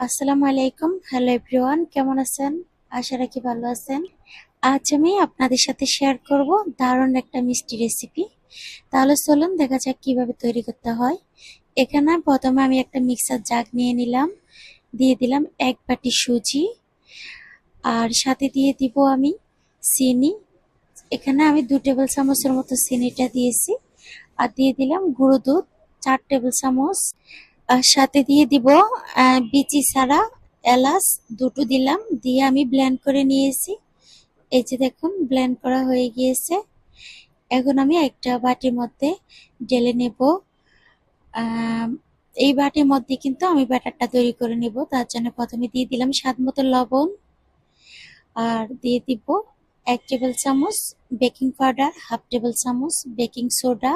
আসসালামু আলাইকুম। Hello everyone কেমন আছেন? আশা রাখি ভালো আছেন। আজ আমি আপনাদের সাথে শেয়ার করব দারুণ একটা মিষ্টি রেসিপি তাহলে চলুন দেখা যাক কীভাবে তৈরি করতে হয়। এখানে প্রথমে আমি একটা মিক্সার জাগ নিয়ে নিলাম। দিয়ে দিলাম এক বাটি সুজি। আর সাথে দিয়ে দিব আমি চিনি। এখানে আমি দু টেবিল চামচের মতো চিনিটা দিয়েছি। আর দিয়ে দিলাম গুঁড়ো দুধ, চার টেবিল চামচ। সাথে দিয়ে দিব বিচি ছাড়া, এলাচ, দুটো দিলাম, দিয়ে আমি ব্লেন্ড করে নিয়েছি। এই যে দেখুন ব্লেন্ড করা হয়ে গিয়েছে। এখন আমি একটা বাটির মধ্যে ঢেলে নেব। এই বাটির মধ্যে কিন্তু আমি ব্যাটারটা তৈরি করে নেব, তার জন্য প্রথমে দিয়ে দিলাম স্বাদ মতো লবণ। আর দিয়ে দিব এক টেবিল চামচ বেকিং পাউডার, হাফ টেবিল চামচ বেকিং সোডা।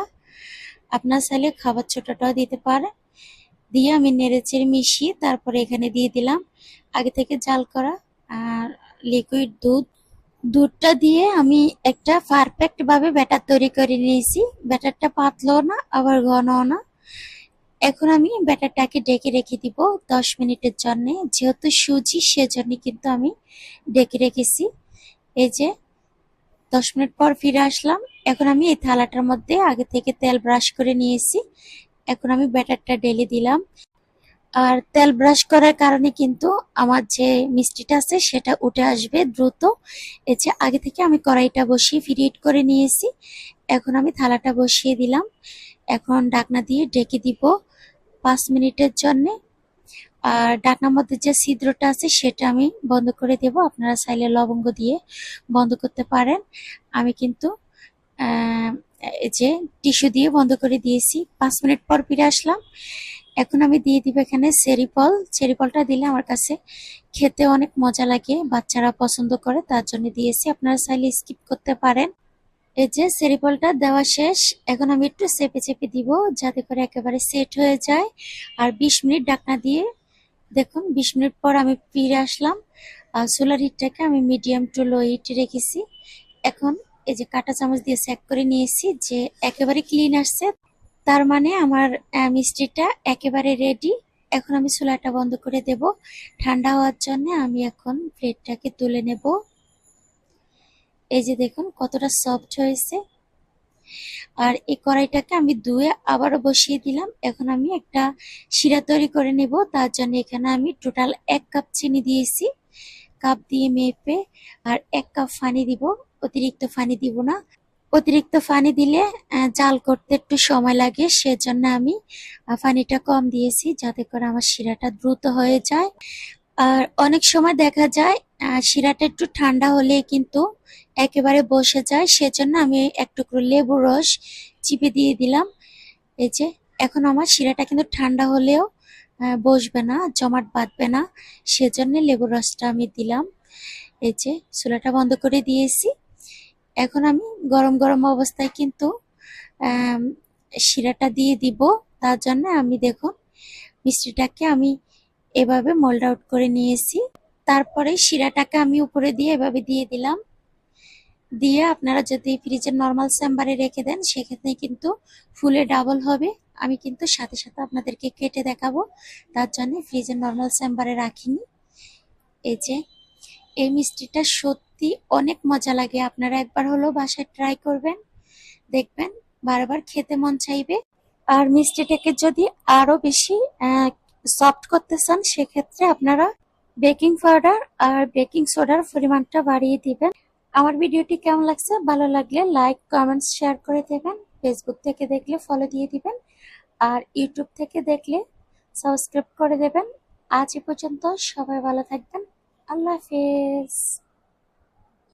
আপনার চাইলে খাবার ছোটটাও দিতে পারেন। দিয়ে আমি নেড়েচেড়ে মিশিয়ে তারপরে এখানে দিয়ে দিলাম। আগে থেকে জাল করা আর লিকুইড দুধ। দুধটা দিয়ে আমি একটা পারফেক্ট ভাবে ব্যাটার তৈরি করে নিয়েছি। ব্যাটারটা পাতলো না, আবার ঘনও না। এখন আমি ব্যাটারটাকে ডেকে রেখে দিব দশ মিনিটের জন্য। যেহেতু সুজি, সেজন্য কিন্তু আমি ডেকে রেখেছি। এই যে দশ মিনিট পর ফিরে আসলাম। এখন আমি এই থালাটার মধ্যে আগে থেকে তেল ব্রাশ করে নিয়েছি। এখন আমি ব্যাটারটা ঢেলে দিলাম। আর তেল ব্রাশ করার কারণে কিন্তু আমার যে মিষ্টিটা আছে সেটা উঠে আসবে দ্রুত। এই যে আগে থেকে আমি কড়াইটা বসিয়ে ফিরিট করে নিয়েছি। এখন আমি থালাটা বসিয়ে দিলাম। এখন ডাকনা দিয়ে ডেকে দিব পাঁচ মিনিটের জন্য। আর ডাকনার মধ্যে যে ছিদ্রটা আছে সেটা আমি বন্ধ করে দেব। আপনারা চাইলে লবঙ্গ দিয়ে বন্ধ করতে পারেন। আমি কিন্তু যে টিস্যু দিয়ে বন্ধ করে দিয়েছি। পাঁচ মিনিট পর ফিরে আসলাম। এখন আমি দিয়ে দিব এখানে চেরি ফল। চেরি ফলটা দিলে আমার কাছে খেতে অনেক মজা লাগে, বাচ্চারা পছন্দ করে, তার জন্য দিয়েছি। আপনারা চাইলে স্কিপ করতে পারেন। এই যে চেরি ফলটা দেওয়া শেষ। এখন আমি একটু চেপে চেপে দিব যাতে করে একেবারে সেট হয়ে যায়। আর বিশ মিনিট ডাকনা দিয়ে দেখুন, বিশ মিনিট পর আমি ফিরে আসলাম। আর সোলার হিটটাকে আমি মিডিয়াম টু লো হিটে রেখেছি। এখন এই যে কাঁটা চামচ দিয়ে চেক করে নিয়েছি যে একেবারে ক্লিন আসছে। তার মানে আমার মিষ্টিটা একেবারে রেডি এখন আমি চুলাটা বন্ধ করে দেব। ঠান্ডা হওয়ার জন্য আমি এখন প্লেটটাকে তুলে নেব। এই যে দেখুন, কতটা সফট হয়েছে। আর এই কড়াইটাকে আমি ধুয়ে আবারও বসিয়ে দিলাম। এখন আমি একটা শিরা তৈরি করে নেব। তার জন্য এখানে আমি টোটাল এক কাপ চিনি দিয়েছি। কাপ দিয়ে মেপে আর এক কাপ পানি দিব। অতিরিক্ত পানি দিব না। অতিরিক্ত পানি দিলে জাল করতে একটু সময় লাগে। সেজন্য আমি পানিটা কম দিয়েছি যাতে করে আমার শিরাটা দ্রুত হয়ে যায়। আর অনেক সময় দেখা যায় শিরাটা একটু ঠান্ডা হলে কিন্তু একেবারে বসে যায়। সেজন্য আমি এক টুকরো লেবুর রস চিপে দিয়ে দিলাম। এই যে, এখন আমার শিরাটা কিন্তু ঠান্ডা হলেও বসবে না, জমাট বাঁধবে না। সেজন্য লেবুর রসটা আমি দিলাম। এই যে চুলাটা বন্ধ করে দিয়েছি। এখন আমি গরম গরম অবস্থায় কিন্তু শিরাটা দিয়ে দিব। তার জন্য আমি দেখুন, মিষ্টিটাকে আমি এভাবে মোল্ড আউট করে নিয়েছি। তারপরে শিরাটাকে আমি উপরে দিয়ে এভাবে দিয়ে দিলাম। দিয়ে আপনারা যদি ফ্রিজের নর্মাল চেম্বারে রেখে দেন, সেক্ষেত্রে কিন্তু ফুলে ডাবল হবে। আমি কিন্তু সাথে সাথে আপনাদেরকে কেটে দেখাবো। তার জন্য ফ্রিজের নর্মাল চেম্বারে রাখিনি। এই যে, এই মিষ্টিটা সত্যি অনেক মজা লাগে। আপনারা একবার হলেও বাসায় ট্রাই করবেন। দেখবেন, বারবার খেতে মন চাইবে। আর মিষ্টিটাকে যদি আরও বেশি সফট করতে চান, সেক্ষেত্রে আপনারা বেকিং পাউডার আর বেকিং সোডার পরিমাণটা বাড়িয়ে দিবেন। আমার ভিডিওটি কেমন লাগছে? ভালো লাগলে লাইক কমেন্টস শেয়ার করে দেবেন। ফেসবুক থেকে দেখলে ফলো দিয়ে দিবেন। আর ইউটিউব থেকে দেখলে সাবস্ক্রাইব করে দেবেন। আজ পর্যন্ত সবাই ভালো থাকবেন। আল্লাহ হাফেজ।